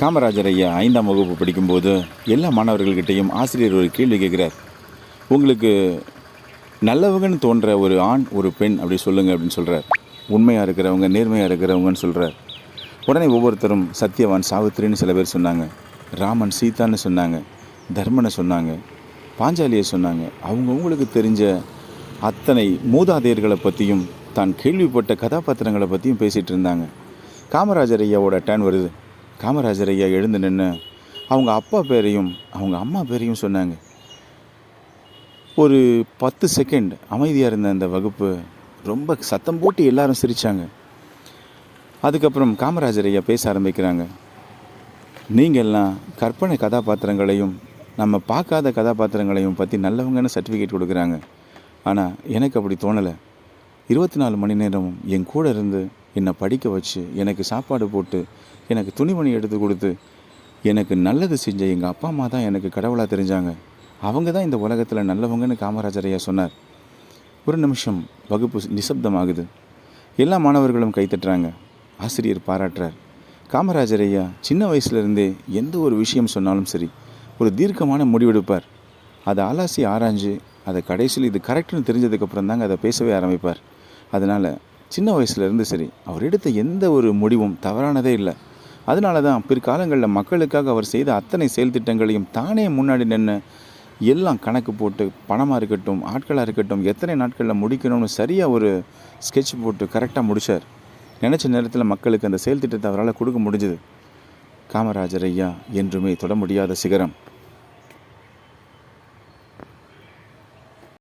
காமராஜர் ஐயா ஐந்தாம் வகுப்பு படிக்கும்போது எல்லா மாணவர்கள்கிட்டையும் ஆசிரியர் ஒரு கேள்வி கேட்குறார். உங்களுக்கு நல்லவங்கன்னு தோன்ற ஒரு ஆண் ஒரு பெண் அப்படி சொல்லுங்கள் அப்படின்னு சொல்கிறார் உண்மையாக இருக்கிறவங்க நேர்மையாக இருக்கிறவங்கன்னு சொல்கிறார் உடனே ஒவ்வொருத்தரும் சத்யவான் சாவித்திரின்னு சில பேர் சொன்னாங்க ராமன் சீதான்னு சொன்னாங்க தர்மனை சொன்னாங்க பாஞ்சாலியை சொன்னாங்க. அவங்கவுங்களுக்கு தெரிஞ்ச அத்தனை மூதாதையர்களை பற்றியும் தான் கேள்விப்பட்ட கதாபாத்திரங்களை பற்றியும் பேசிகிட்டு இருந்தாங்க. காமராஜர் ஐயாவோட டேன் வருது. காமராஜர் ஐயா எழுந்து நின்று அவங்க அப்பா பேரையும் அவங்க அம்மா பேரையும் சொன்னாங்க. ஒரு பத்து செகண்ட் அமைதியாக இருந்த அந்த வகுப்பு ரொம்ப சத்தம் போட்டு எல்லாரும் சிரித்தாங்க அதுக்கப்புறம் காமராஜர் ஐயா பேச ஆரம்பிக்கிறாங்க. நீங்கள்லாம் கற்பனை கதாபாத்திரங்களையும் நம்ம பார்க்காத கதாபாத்திரங்களையும் பற்றி நல்லவங்கன்னு சர்டிஃபிகேட் கொடுக்குறாங்க. ஆனால் எனக்கு அப்படி தோணலை. இருபத்தி நாலு மணி நேரமும் என் கூட இருந்து என்னை படிக்க வச்சு எனக்கு சாப்பாடு போட்டு எனக்கு துணிமணி எடுத்து கொடுத்து எனக்கு நல்லது செஞ்ச எங்கள் அப்பா அம்மா தான் எனக்கு கடவுளாக தெரிஞ்சாங்க. அவங்க தான் இந்த உலகத்தில் நல்லவங்கன்னு காமராஜர் ஐயா சொன்னார். ஒரு நிமிஷம் வகுப்பு நிசப்தமாகுது. எல்லா மாணவர்களும் கைத்தட்டுறாங்க ஆசிரியர் பாராட்டுறார். காமராஜர் ஐயா சின்ன வயசுலேருந்தே எந்த ஒரு விஷயம் சொன்னாலும் சரி ஒரு தீர்க்கமான முடிவெடுப்பார். அதை அலாசி ஆராய்ஞ்சு அதை கடைசியில் இது கரெக்டுன்னு தெரிஞ்சதுக்கப்புறம் தாங்க அதை பேசவே ஆரம்பிப்பார். அதனால் சின்ன வயசுலேருந்து சரி அவர் எடுத்த எந்த ஒரு முடிவும் தவறானதே இல்லை. அதனால தான் பிற்காலங்களில் மக்களுக்காக அவர் செய்த அத்தனை செயல் திட்டங்களையும் தானே முன்னாடி நின்று எல்லாம் கணக்கு போட்டு பணமாக இருக்கட்டும் ஆட்களாக இருக்கட்டும் எத்தனை நாட்களில் முடிக்கணும்னு சரியாக ஒரு ஸ்கெட்ச் போட்டு கரெக்டாக முடிச்சார். நினச்ச நேரத்தில் மக்களுக்கு அந்த செயல் திட்டத்தை அவரால் கொடுக்க முடிஞ்சுது. காமராஜர் ஐயா என்றுமே தொட முடியாத சிகரம்.